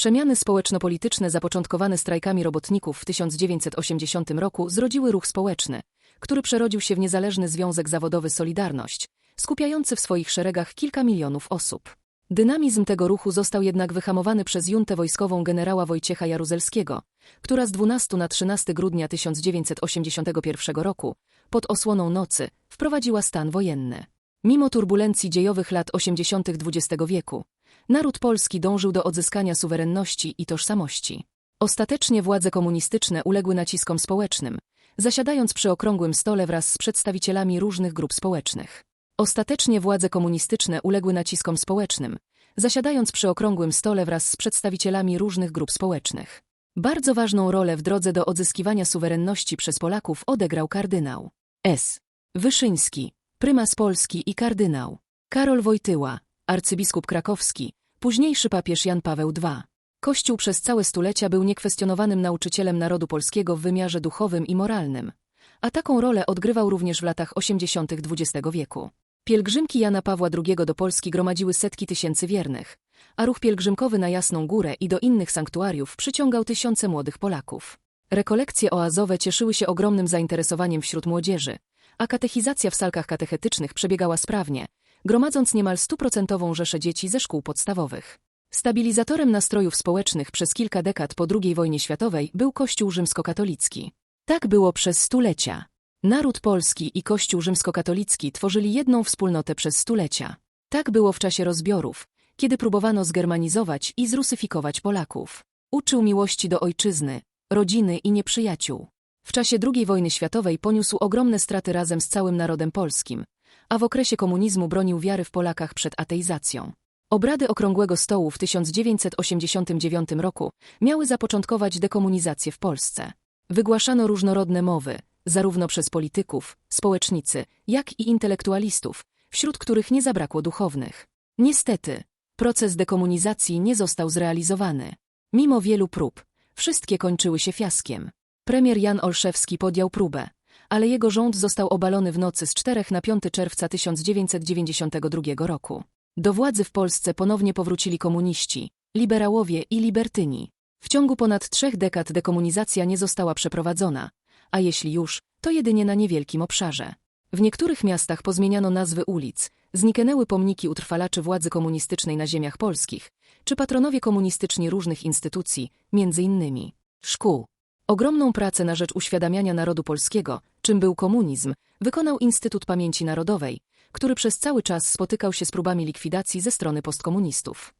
Przemiany społeczno-polityczne zapoczątkowane strajkami robotników w 1980 roku zrodziły ruch społeczny, który przerodził się w niezależny związek zawodowy Solidarność, skupiający w swoich szeregach kilka milionów osób. Dynamizm tego ruchu został jednak wyhamowany przez juntę wojskową generała Wojciecha Jaruzelskiego, która z 12 na 13 grudnia 1981 roku, pod osłoną nocy, wprowadziła stan wojenny. Mimo turbulencji dziejowych lat 80. XX wieku, naród polski dążył do odzyskania suwerenności i tożsamości. Ostatecznie władze komunistyczne uległy naciskom społecznym, zasiadając przy okrągłym stole wraz z przedstawicielami różnych grup społecznych. Ostatecznie władze komunistyczne uległy naciskom społecznym, zasiadając przy okrągłym stole wraz z przedstawicielami różnych grup społecznych. Bardzo ważną rolę w drodze do odzyskiwania suwerenności przez Polaków odegrał kardynał S. Wyszyński, prymas Polski i kardynał Karol Wojtyła, arcybiskup krakowski, późniejszy papież Jan Paweł II. Kościół przez całe stulecia był niekwestionowanym nauczycielem narodu polskiego w wymiarze duchowym i moralnym, a taką rolę odgrywał również w latach 80. XX wieku. Pielgrzymki Jana Pawła II do Polski gromadziły setki tysięcy wiernych, a ruch pielgrzymkowy na Jasną Górę i do innych sanktuariów przyciągał tysiące młodych Polaków. Rekolekcje oazowe cieszyły się ogromnym zainteresowaniem wśród młodzieży, a katechizacja w salkach katechetycznych przebiegała sprawnie, gromadząc niemal stuprocentową rzeszę dzieci ze szkół podstawowych. Stabilizatorem nastrojów społecznych przez kilka dekad po II wojnie światowej był Kościół rzymskokatolicki. Tak było przez stulecia. Naród polski i Kościół rzymskokatolicki tworzyli jedną wspólnotę przez stulecia. Tak było w czasie rozbiorów, kiedy próbowano zgermanizować i zrusyfikować Polaków. Uczył miłości do ojczyzny, rodziny i nieprzyjaciół. W czasie II wojny światowej poniósł ogromne straty razem z całym narodem polskim, a w okresie komunizmu bronił wiary w Polakach przed ateizacją. Obrady Okrągłego Stołu w 1989 roku miały zapoczątkować dekomunizację w Polsce. Wygłaszano różnorodne mowy, zarówno przez polityków, społecznicy, jak i intelektualistów, wśród których nie zabrakło duchownych. Niestety, proces dekomunizacji nie został zrealizowany. Mimo wielu prób, wszystkie kończyły się fiaskiem. Premier Jan Olszewski podjął próbę, ale jego rząd został obalony w nocy z 4 na 5 czerwca 1992 roku. Do władzy w Polsce ponownie powrócili komuniści, liberałowie i libertyni. W ciągu ponad trzech dekad dekomunizacja nie została przeprowadzona, a jeśli już, to jedynie na niewielkim obszarze. W niektórych miastach pozmieniano nazwy ulic, zniknęły pomniki utrwalaczy władzy komunistycznej na ziemiach polskich, czy patronowie komunistyczni różnych instytucji, między innymi szkół. Ogromną pracę na rzecz uświadamiania narodu polskiego, czym był komunizm, wykonał Instytut Pamięci Narodowej, który przez cały czas spotykał się z próbami likwidacji ze strony postkomunistów.